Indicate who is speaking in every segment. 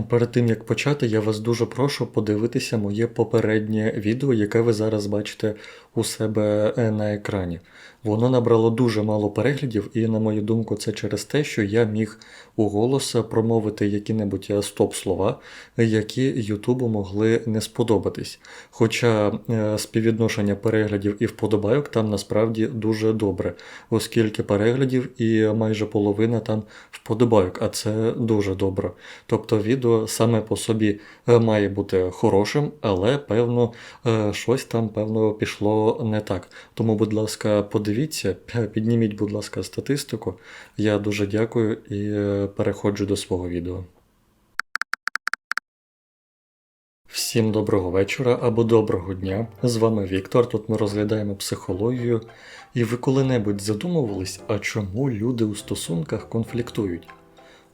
Speaker 1: Перед тим як почати, я вас дуже прошу подивитися моє попереднє відео, яке ви зараз бачите у себе е, на екрані. Воно набрало дуже мало переглядів, і, на мою думку, це через те, що я міг у голос промовити які-небудь е, стоп-слова, які Ютубу могли не сподобатись. Хоча е, співвідношення переглядів і вподобайок там насправді дуже добре, оскільки переглядів і майже половина там вподобайок, а це дуже добре. Тобто відео саме по собі е, має бути хорошим, але певно е, щось там певно пішло не так. Тому, будь ласка, подивіться, підніміть, будь ласка, статистику. Я дуже дякую і е, переходжу до свого відео. Всім доброго вечора або доброго дня. З вами Віктор. Тут ми розглядаємо психологію. І ви коли-небудь задумувались, а чому люди у стосунках конфліктують?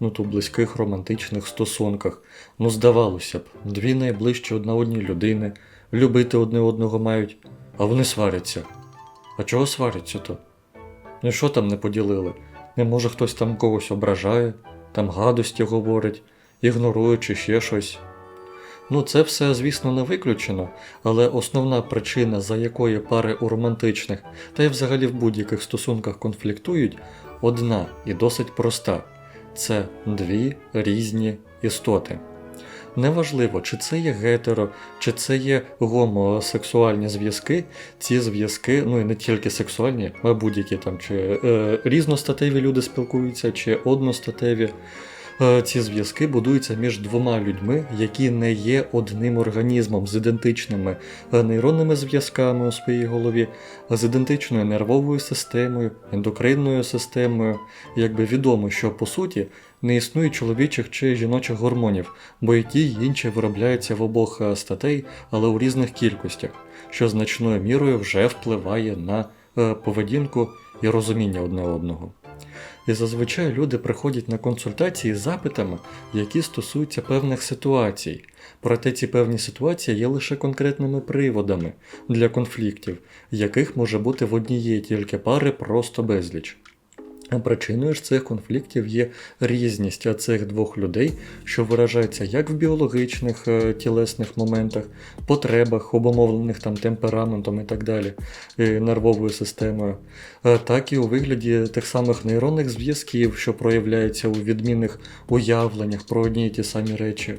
Speaker 1: Ну то близьких романтичних стосунках. Ну, здавалося б, дві найближчі одна одній людини, любити одне одного мають, а вони сваряться. А чого сваряться то? Ну що там не поділили? Не може хтось там когось ображає, там гадості говорить, ігнорує чи ще щось. Ну, це все, звісно, не виключено, але основна причина, за якої пари у романтичних та й взагалі в будь-яких стосунках конфліктують, одна і досить проста це дві різні істоти. Неважливо, чи це є гетеро, чи це є гомосексуальні зв'язки, ці зв'язки, ну і не тільки сексуальні, а будь-які там, чи е, різностатеві люди спілкуються, чи одностатеві. Е, Ці зв'язки будуються між двома людьми, які не є одним організмом з ідентичними е, нейронними зв'язками у своїй голові, з ідентичною нервовою системою, ендокринною системою. Якби відомо, що по суті не існує чоловічих чи жіночих гормонів, бо і ті, і інші виробляються в обох е, статей, але у різних кількостях, що значною мірою вже впливає на поведінку і розуміння одне одного. І зазвичай люди приходять на консультації з запитами, які стосуються певних ситуацій. Проте ці певні ситуації є лише конкретними приводами для конфліктів, яких може бути в однієї тільки пари просто безліч. Причиною ж цих конфліктів є різність цих двох людей, що виражається як в біологічних е, тілесних моментах, потребах, обумовлених там темпераментом і так далі, і нервовою системою, е, так і у вигляді тих самих нейронних зв'язків, що проявляються у відмінних уявленнях про одні й ті самі речі.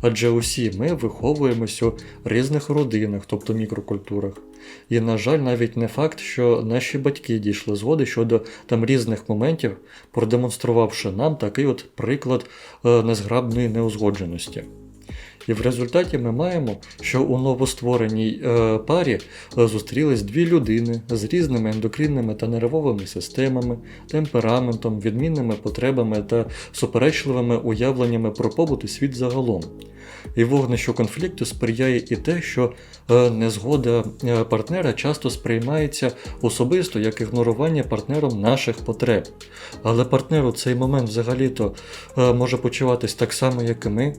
Speaker 1: Адже усі ми виховуємося у різних родинах, тобто мікрокультурах. І, на жаль, навіть не факт, що наші батьки дійшли згоди щодо там різних моментів, продемонструвавши нам такий от приклад е, незграбної неузгодженості. І в результаті ми маємо, що у новоствореній е, парі е, зустрілись дві людини з різними ендокринними та нервовими системами, темпераментом, відмінними потребами та суперечливими уявленнями про побут і світ загалом. І вогнищу конфлікту сприяє і те, що е, незгода е, партнера часто сприймається особисто як ігнорування партнером наших потреб. Але партнер у цей момент взагалі-то е, може почуватись так само, як і ми.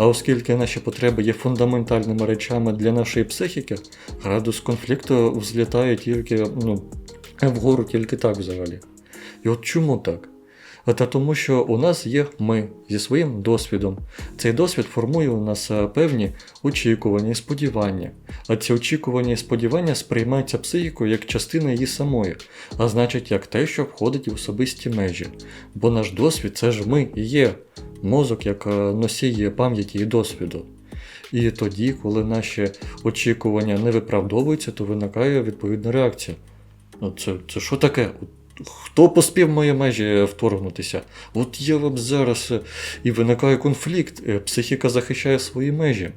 Speaker 1: А оскільки наші потреби є фундаментальними речами для нашої психіки, градус конфлікту взлітає тільки ну, вгору тільки так взагалі. І от чому так? Та тому, що у нас є ми зі своїм досвідом. Цей досвід формує у нас е, певні очікування і сподівання. А ці очікування і сподівання сприймаються психікою як частина її самої, а значить як те, що входить в особисті межі. Бо наш досвід це ж ми і є мозок як е, носій пам'яті і досвіду. І тоді, коли наші очікування не виправдовуються, то виникає відповідна реакція. Ну, це, це що таке? Хто поспів мої межі вторгнутися? От я вам зараз е, і виникає конфлікт, е, психіка захищає свої межі.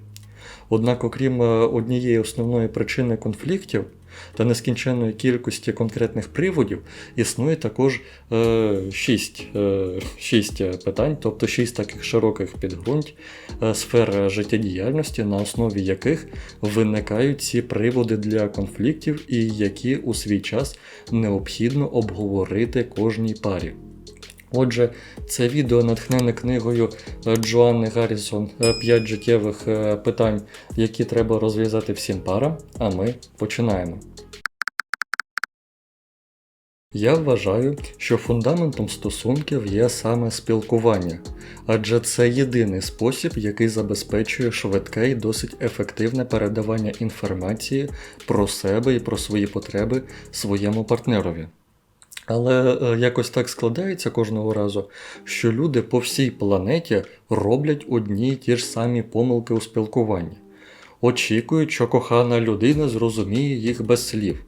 Speaker 1: Однак, окрім е, однієї основної причини конфліктів та нескінченної кількості конкретних приводів, існує також е, шість, е, шість питань, тобто шість таких широких підґрунть е, сфер життєдіяльності, на основі яких виникають ці приводи для конфліктів і які у свій час необхідно обговорити кожній парі. Отже, це відео натхнене книгою е, Джоанни Гаррісон «5 життєвих е, питань, які треба розв'язати всім парам. А ми починаємо. Я вважаю, що фундаментом стосунків є саме спілкування, адже це єдиний спосіб, який забезпечує швидке і досить ефективне передавання інформації про себе і про свої потреби своєму партнерові. Але е, якось так складається кожного разу, що люди по всій планеті роблять одні й ті ж самі помилки у спілкуванні. Очікують, що кохана людина зрозуміє їх без слів.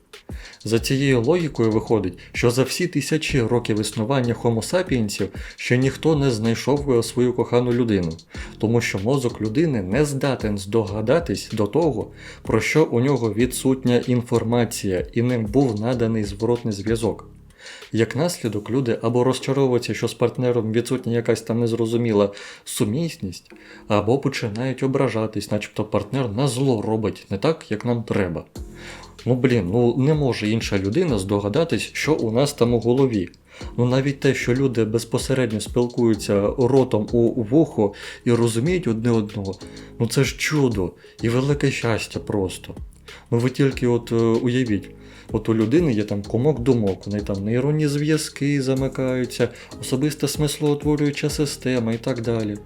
Speaker 1: За цією логікою виходить, що за всі тисячі років існування sapiensів ще ніхто не знайшов свою кохану людину, тому що мозок людини не здатен здогадатись до того, про що у нього відсутня інформація і ним був наданий зворотний зв'язок. Як наслідок, люди або розчаровуються, що з партнером відсутня якась там незрозуміла сумісність, або починають ображатись, начебто партнер на зло робить не так, як нам треба. Ну блін, ну не може інша людина здогадатись, що у нас там у голові. Ну навіть те, що люди безпосередньо спілкуються ротом у вухо і розуміють одне одного, ну це ж чудо і велике щастя просто. Ну ви тільки от е, уявіть, от у людини є там комок думок, неї там нейронні зв'язки замикаються, особиста смислоутворююча система і так далі.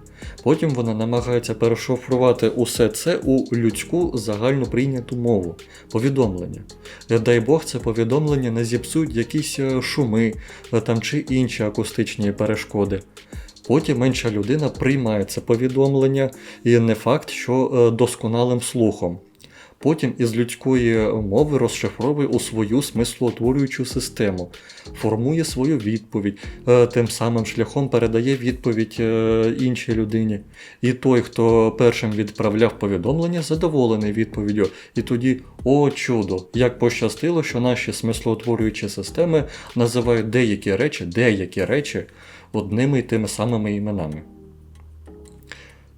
Speaker 1: Потім вона намагається перешифрувати усе це у людську загальну прийняту мову, повідомлення. Е, Дай Бог, це повідомлення не зіпсують якісь е, шуми е, там, чи інші акустичні перешкоди. Потім менша людина приймає це повідомлення, і не факт, що е, досконалим слухом. Потім із людської мови розшифровує у свою смислоутворюючу систему, формує свою відповідь, е, тим самим шляхом передає відповідь е, іншій людині. І той, хто першим відправляв повідомлення, задоволений відповіддю. І тоді, о чудо, як пощастило, що наші смислоутворюючі системи називають деякі речі, деякі речі одними й тими самими іменами.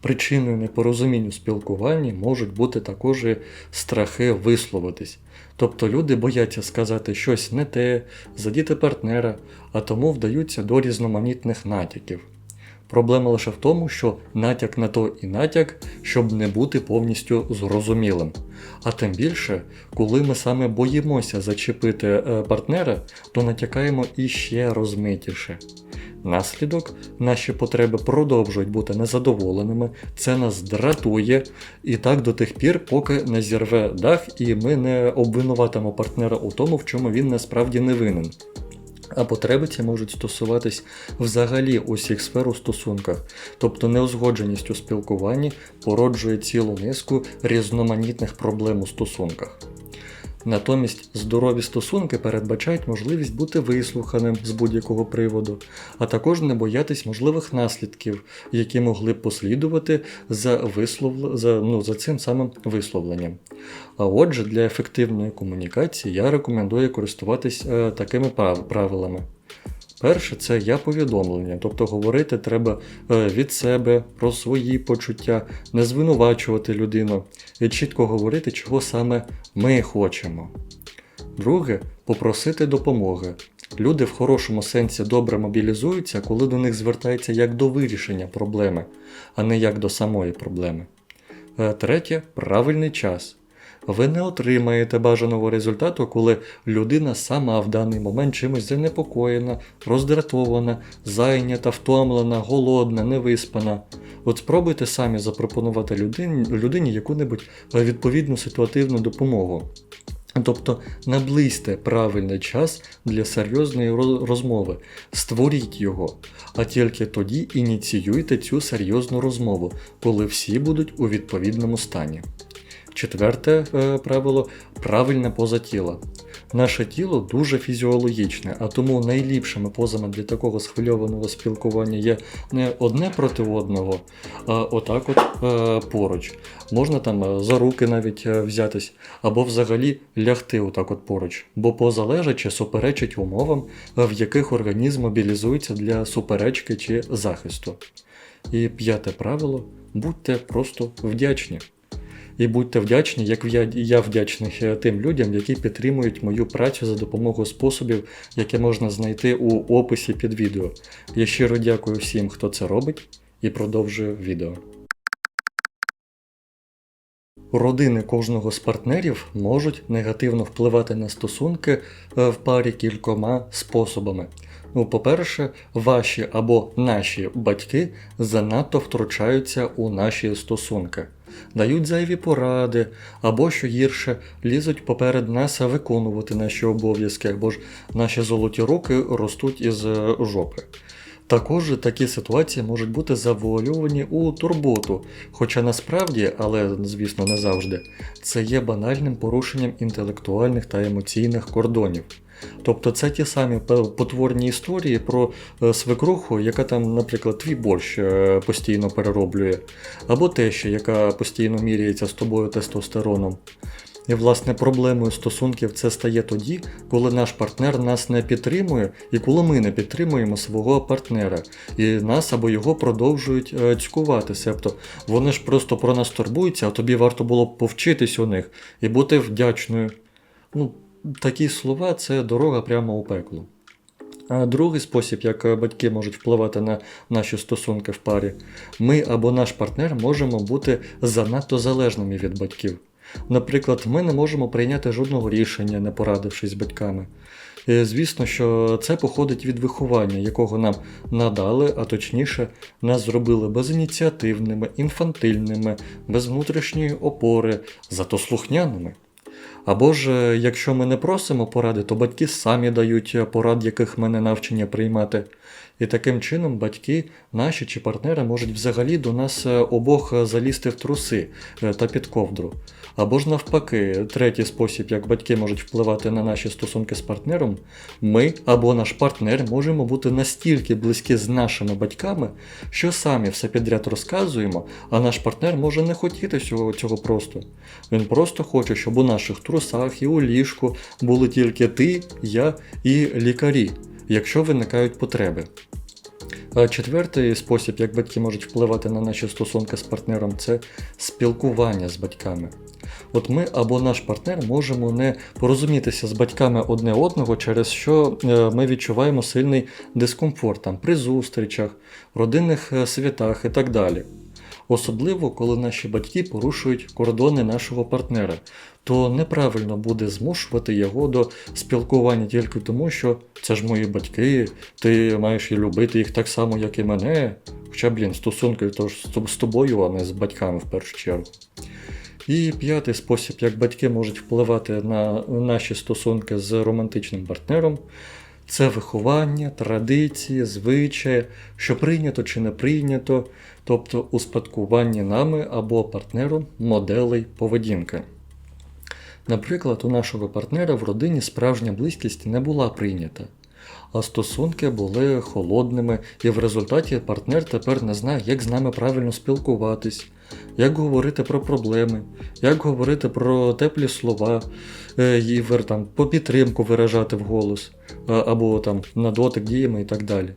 Speaker 1: Причиною непорозумінь у спілкуванні можуть бути також страхи висловитись. Тобто люди бояться сказати щось не те, задіти партнера, а тому вдаються до різноманітних натяків. Проблема лише в тому, що натяк на то і натяк, щоб не бути повністю зрозумілим. А тим більше, коли ми саме боїмося зачепити е, партнера, то натякаємо іще розмитіше. Наслідок, наші потреби продовжують бути незадоволеними, це нас дратує, і так до тих пір, поки не зірве дах, і ми не обвинуватимо партнера у тому, в чому він насправді не винен. А потреби ці можуть стосуватись взагалі усіх сфер у стосунках, тобто неузгодженість у спілкуванні породжує цілу низку різноманітних проблем у стосунках. Натомість здорові стосунки передбачають можливість бути вислуханим з будь-якого приводу, а також не боятись можливих наслідків, які могли б послідувати за, вислов... за, ну, за цим самим висловленням. А отже, для ефективної комунікації я рекомендую користуватись е, такими прав- правилами. Перше, це я повідомлення, тобто говорити треба е, від себе про свої почуття, не звинувачувати людину і чітко говорити, чого саме ми хочемо. Друге, попросити допомоги. Люди в хорошому сенсі добре мобілізуються, коли до них звертається як до вирішення проблеми, а не як до самої проблеми. Е, Третє правильний час. Ви не отримаєте бажаного результату, коли людина сама в даний момент чимось занепокоєна, роздратована, зайнята, втомлена, голодна, невиспана. От спробуйте самі запропонувати людині, людині яку-небудь відповідну ситуативну допомогу. Тобто наблизьте правильний час для серйозної розмови, створіть його, а тільки тоді ініціюйте цю серйозну розмову, коли всі будуть у відповідному стані. Четверте е, правило правильна поза тіла. Наше тіло дуже фізіологічне, а тому найліпшими позами для такого схвильованого спілкування є не одне проти одного, а отак от е, поруч. Можна там е, за руки навіть взятись, або взагалі лягти отак от поруч, бо поза лежачи суперечить умовам, в яких організм мобілізується для суперечки чи захисту. І п'яте правило будьте просто вдячні. І будьте вдячні, як я, я вдячний тим людям, які підтримують мою працю за допомогою способів, які можна знайти у описі під відео. Я щиро дякую всім, хто це робить, і продовжую відео. Родини кожного з партнерів можуть негативно впливати на стосунки е, в парі кількома способами. Ну, по-перше, ваші або наші батьки занадто втручаються у наші стосунки, дають зайві поради, або що гірше, лізуть поперед нас виконувати наші обов'язки, або ж наші золоті руки ростуть із е, жопи. Також такі ситуації можуть бути завуальовані у турботу, хоча насправді, але звісно не завжди, це є банальним порушенням інтелектуальних та емоційних кордонів. Тобто це ті самі потворні історії про е, свекруху, яка там, наприклад, твій борщ е, постійно перероблює, або теща, яка постійно міряється з тобою тестостероном. І, власне, проблемою стосунків це стає тоді, коли наш партнер нас не підтримує, і коли ми не підтримуємо свого партнера, і нас або його продовжують е, цькувати. Себто вони ж просто про нас турбуються, а тобі варто було б повчитись у них і бути вдячною. Ну, такі слова це дорога прямо у пекло. А другий спосіб, як е, батьки можуть впливати на наші стосунки в парі, ми або наш партнер можемо бути занадто залежними від батьків. Наприклад, ми не можемо прийняти жодного рішення, не порадившись з батьками. І, звісно, що це походить від виховання, якого нам надали, а точніше, нас зробили безініціативними, інфантильними, без внутрішньої опори, зато слухняними. Або ж, е, якщо ми не просимо поради, то батьки самі дають е, порад, яких ми не навчені приймати. І таким чином батьки, наші чи партнери можуть взагалі до нас е, обох залізти в труси та під ковдру. Або ж навпаки, третій спосіб, як батьки можуть впливати на наші стосунки з партнером, ми або наш партнер можемо бути настільки близькі з нашими батьками, що самі все підряд розказуємо, а наш партнер може не хотіти цього, цього просто. Він просто хоче, щоб у наших трусах і у ліжку були тільки ти, я і лікарі, якщо виникають потреби. Четвертий спосіб, як батьки можуть впливати на наші стосунки з партнером, це спілкування з батьками. От ми або наш партнер можемо не порозумітися з батьками одне одного, через що е, ми відчуваємо сильний дискомфорт там, при зустрічах, родинних е, святах і так далі. Особливо, коли наші батьки порушують кордони нашого партнера, то неправильно буде змушувати його до спілкування тільки тому, що це ж мої батьки, ти маєш і любити їх так само, як і мене. Хоча, блін, стосунки то ж з- тобою, а не з батьками в першу чергу. І п'ятий спосіб, як батьки можуть впливати на наші стосунки з романтичним партнером, це виховання, традиції, звичаї, що прийнято чи не прийнято, тобто успадкування нами або партнером моделей поведінки. Наприклад, у нашого партнера в родині справжня близькість не була прийнята, а стосунки були холодними, і в результаті партнер тепер не знає, як з нами правильно спілкуватись, як говорити про проблеми, як говорити про теплі слова, е, і там, по підтримку виражати вголос, а- або там на дотик діями і так далі.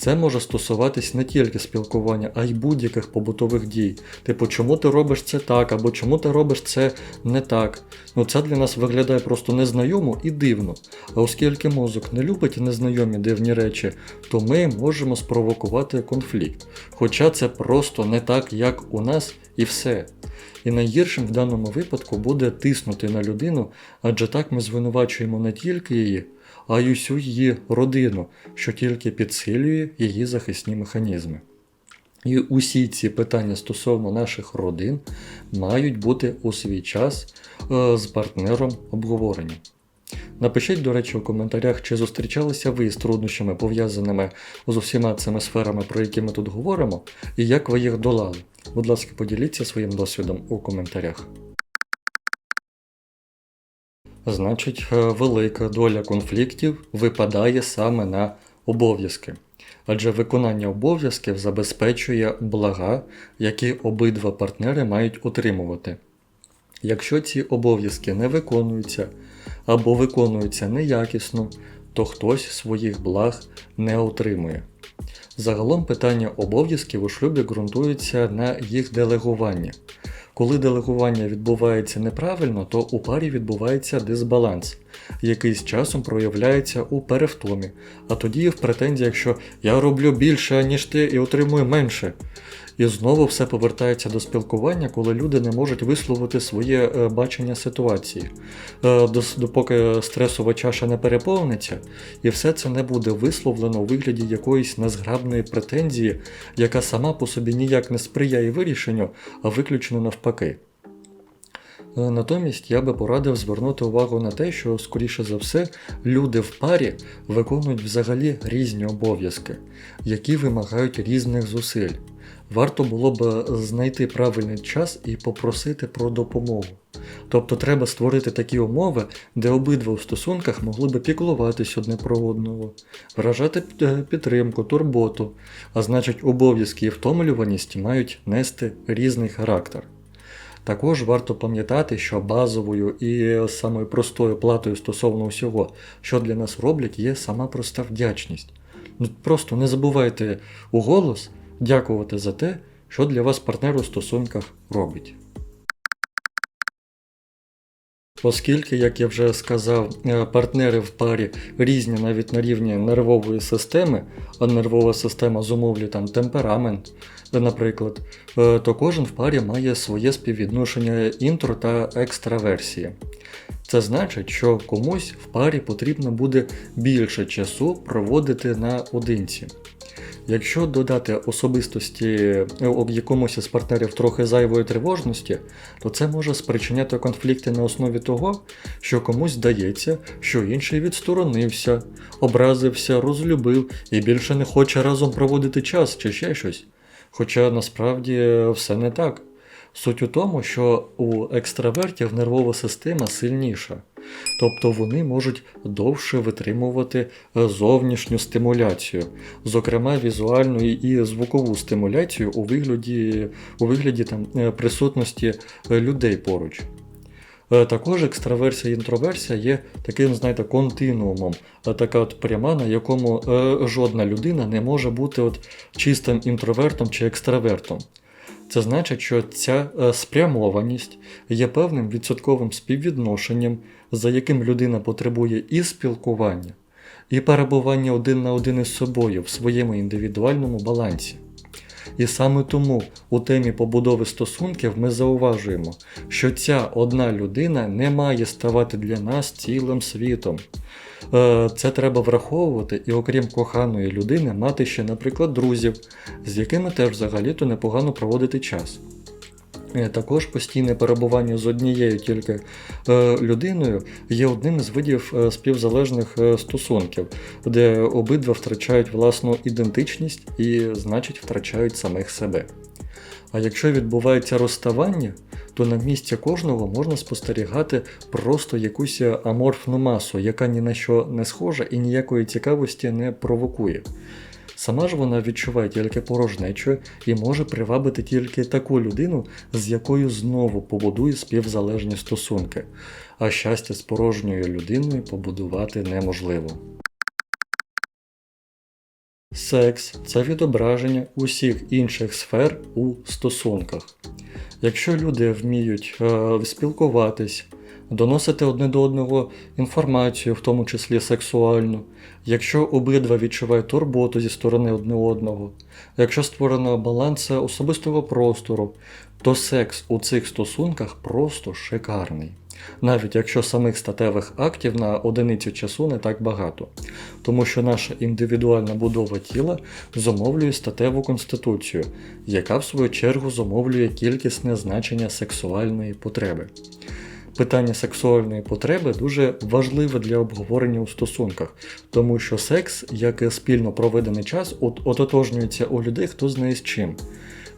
Speaker 1: Це може стосуватись не тільки спілкування, а й будь-яких побутових дій. Типу, чому ти робиш це так, або чому ти робиш це не так. Ну це для нас виглядає просто незнайомо і дивно. А оскільки мозок не любить незнайомі дивні речі, то ми можемо спровокувати конфлікт. Хоча це просто не так, як у нас, і все. І найгіршим в даному випадку буде тиснути на людину, адже так ми звинувачуємо не тільки її, а й усю її родину, що тільки підсилює її захисні механізми. І усі ці питання стосовно наших родин мають бути у свій час е, з партнером обговорені. Напишіть, до речі, у коментарях, чи зустрічалися ви з труднощами, пов'язаними з усіма цими сферами, про які ми тут говоримо, і як ви їх долали. Будь ласка, поділіться своїм досвідом у коментарях. Значить, е, велика доля конфліктів випадає саме на обов'язки. Адже виконання обов'язків забезпечує блага, які обидва партнери мають отримувати. Якщо ці обов'язки не виконуються або виконуються неякісно, то хтось своїх благ не отримує. Загалом питання обов'язків у шлюбі ґрунтується на їх делегуванні. Коли делегування відбувається неправильно, то у парі відбувається дисбаланс. який з часом проявляється у перевтомі, а тоді в претензіях, що я роблю більше, ніж ти, і отримую менше. І знову все повертається до спілкування, коли люди не можуть висловити своє е, бачення ситуації. Е, Допоки стресова чаша не переповниться, і все це не буде висловлено у вигляді якоїсь незграбної претензії, яка сама по собі ніяк не сприяє вирішенню, а виключно навпаки. Е, Натомість я би порадив звернути увагу на те, що, скоріше за все, люди в парі виконують взагалі різні обов'язки, які вимагають різних зусиль. Варто було б знайти правильний час і попросити про допомогу. Тобто треба створити такі умови, де обидва в стосунках могли би піклуватись одне про одного, виражати е, підтримку, турботу, а значить обов'язки і втомлюваність мають нести різний характер. Також варто пам'ятати, що базовою і самою простою платою стосовно усього, що для нас роблять, є сама проста вдячність. Ну, Просто не забувайте у голос дякувати за те, що для вас партнер у стосунках робить. Оскільки, як я вже сказав, е, партнери в парі різні навіть на рівні нервової системи, а нервова система зумовлює там темперамент, наприклад, е, то кожен в парі має своє співвідношення інтро та екстраверсії. Це значить, що комусь в парі потрібно буде більше часу проводити наодинці. Якщо додати особистості е, об якомусь із партнерів трохи зайвої тривожності, то це може спричиняти конфлікти на основі того, що комусь здається, що інший відсторонився, образився, розлюбив і більше не хоче разом проводити час чи ще щось. Хоча насправді е, все не так. Суть у тому, що у екстравертів нервова система сильніша, тобто вони можуть довше витримувати е, зовнішню стимуляцію, зокрема візуальну і звукову стимуляцію у вигляді, у вигляді там, е, присутності е, людей поруч. Також екстраверсія і інтроверсія є таким, знаєте, континуумом, така от пряма, на якому жодна людина не може бути от чистим інтровертом чи екстравертом. Це значить, що ця е, спрямованість є певним відсотковим співвідношенням, за яким людина потребує і спілкування, і перебування один на один із собою в своєму індивідуальному балансі. І саме тому у темі побудови стосунків ми зауважуємо, що ця одна людина не має ставати для нас цілим світом. Е, Це треба враховувати і, окрім коханої людини, мати ще, наприклад, друзів, з якими теж взагалі-то непогано проводити час. Е, Також постійне перебування з однією тільки е, людиною є одним із видів е, співзалежних стосунків, де обидва втрачають власну ідентичність і, значить, втрачають самих себе. А якщо відбувається розставання, то на місці кожного можна спостерігати просто якусь аморфну масу, яка ні на що не схожа і ніякої цікавості не провокує. Сама ж вона відчуває тільки порожнечу і може привабити тільки таку людину, з якою знову побудує співзалежні стосунки, а щастя з порожньою людиною побудувати неможливо. Секс це відображення усіх інших сфер у стосунках. Якщо люди вміють е, спілкуватись, доносити одне до одного інформацію, в тому числі сексуальну, якщо обидва відчувають турботу зі сторони одне одного, якщо створено баланс особистого простору, то секс у цих стосунках просто шикарний. Навіть якщо самих статевих актів на одиницю часу не так багато, тому що наша індивідуальна будова тіла зумовлює статеву конституцію, яка в свою чергу зумовлює кількісне значення сексуальної потреби. Питання сексуальної потреби дуже важливе для обговорення у стосунках, тому що секс, як і спільно проведений час, от- ототожнюється у людей хто знає з чим.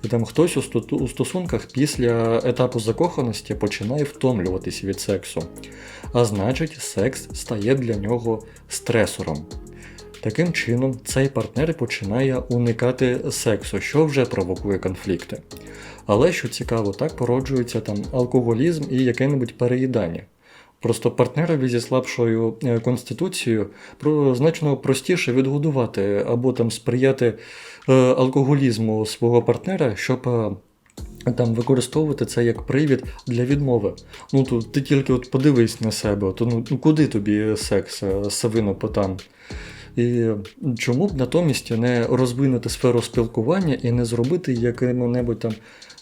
Speaker 1: І там хтось у стосунках після етапу закоханості починає втомлюватися від сексу, а значить, секс стає для нього стресором. Таким чином, цей партнер починає уникати сексу, що вже провокує конфлікти. Але що цікаво, так породжується там алкоголізм і яке-небудь переїдання. Просто партнерові зі слабшою е, конституцією значно простіше відгодувати або там сприяти е, алкоголізму свого партнера, щоб е, там використовувати це як привід для відмови. Ну тут ти тільки от подивись на себе, от, ну, ну куди тобі секс, савино потам. І чому б натомість не розвинути сферу спілкування і не зробити яким-небудь там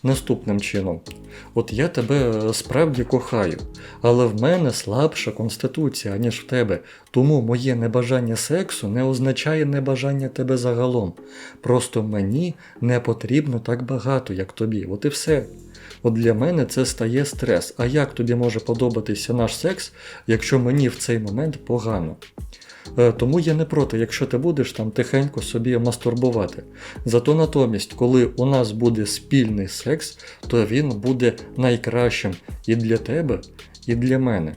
Speaker 1: наступним чином? От я тебе справді кохаю, але в мене слабша конституція, ніж в тебе. Тому моє небажання сексу не означає небажання тебе загалом. Просто мені не потрібно так багато, як тобі. От і все. От для мене це стає стрес. А як тобі може подобатися наш секс, якщо мені в цей момент погано? Е, Тому я не проти, якщо ти будеш там тихенько собі мастурбувати. Зато натомість, коли у нас буде спільний секс, то він буде найкращим і для тебе, і для мене.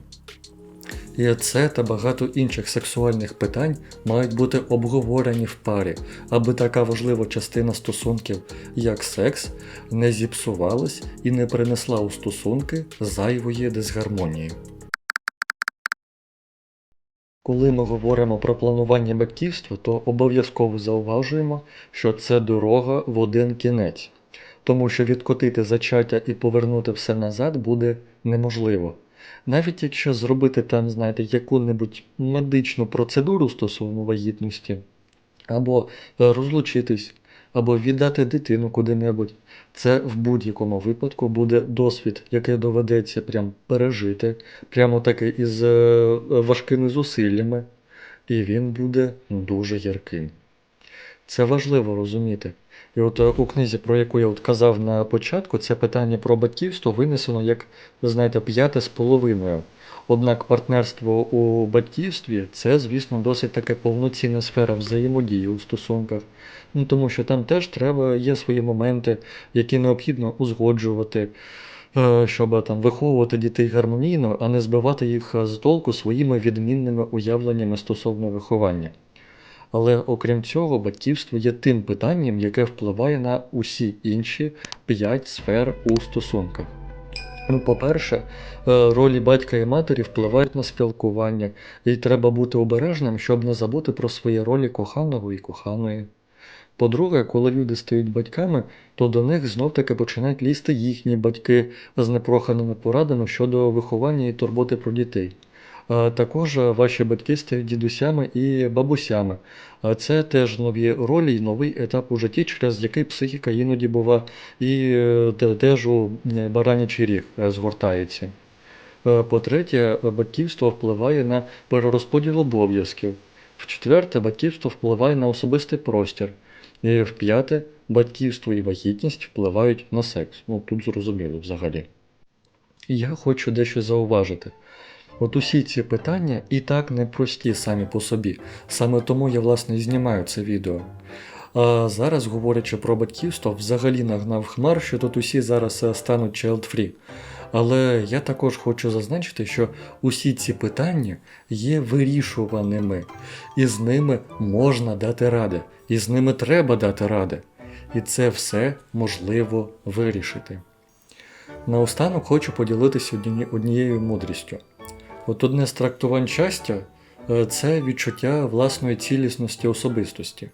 Speaker 1: І це та багато інших сексуальних питань мають бути обговорені в парі, аби така важлива частина стосунків, як секс, не зіпсувалась і не принесла у стосунки зайвої дисгармонії. Коли ми говоримо про планування батьківства, то обов'язково зауважуємо, що це дорога в один кінець, тому що відкотити зачаття і повернути все назад буде неможливо. Навіть якщо зробити там, знаєте, яку-небудь медичну процедуру стосовно вагітності, або е, розлучитись, або віддати дитину куди-небудь, це в будь-якому випадку буде досвід, який доведеться прям пережити, прямо таки із е, важкими зусиллями, і він буде дуже гірким. Це важливо розуміти. І от е, у книзі, про яку я от казав на початку, це питання про батьківство винесено як, знаєте, п'яте з половиною. Однак партнерство у батьківстві це, звісно, досить таке повноцінна сфера взаємодії у стосунках. Ну, тому що там теж треба, є свої моменти, які необхідно узгоджувати, е, щоб там виховувати дітей гармонійно, а не збивати їх з толку своїми відмінними уявленнями стосовно виховання. Але окрім цього, батьківство є тим питанням, яке впливає на усі інші п'ять сфер у стосунках. Ну, По-перше, е, ролі батька і матері впливають на спілкування, і треба бути обережним, щоб не забути про свої ролі коханого і коханої. По-друге, коли люди стають батьками, то до них знов-таки починають лізти їхні батьки з непроханими порадами щодо виховання і турботи про дітей. Також е, ваші батьки стають дідусями і бабусями. А Це теж нові ролі і новий етап у житті, через який психіка іноді бува і е, теж у е, баранячий ріг е, згортається. Е, По-третє, е, батьківство впливає на перерозподіл обов'язків. В-четверте, батьківство впливає на особистий простір. І в-п'яте, батьківство і вагітність впливають на секс. Ну тут зрозуміло взагалі. І я хочу дещо зауважити. От усі ці питання і так непрості самі по собі. Саме тому я власне і знімаю це відео. А зараз, говорячи про батьківство, взагалі нагнав хмар, що тут усі зараз е, стануть child-free. Але я також хочу зазначити, що усі ці питання є вирішуваними, і з ними можна дати ради, і з ними треба дати ради. І це все можливо вирішити. Наостанок хочу поділитися одні- однією мудрістю. От одне з трактувань щастя е, це відчуття власної цілісності особистості.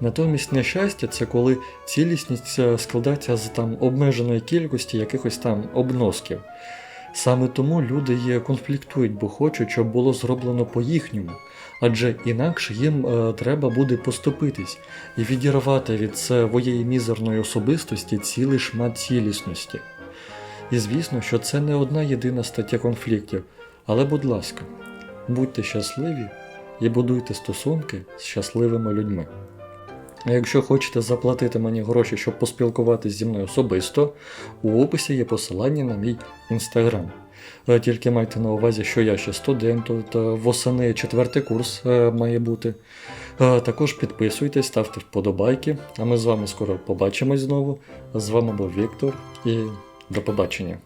Speaker 1: Натомість нещастя це коли цілісність е, складається з там обмеженої кількості якихось там обносків. Саме тому люди є конфліктують, бо хочуть, щоб було зроблено по-їхньому, адже інакше їм е, треба буде поступитись і відірвати від своєї мізерної особистості цілий шмат цілісності. І звісно, що це не одна єдина стаття конфліктів, але будь ласка, будьте щасливі і будуйте стосунки з щасливими людьми. А якщо хочете заплатити мені гроші, щоб поспілкуватися зі мною особисто, у описі є посилання на мій інстаграм. Е, Тільки майте на увазі, що я ще студент, от, е, восени четвертий курс е, має бути. Також підписуйтесь, ставте вподобайки, а ми з вами скоро побачимось знову. З вами був Віктор і до побачення.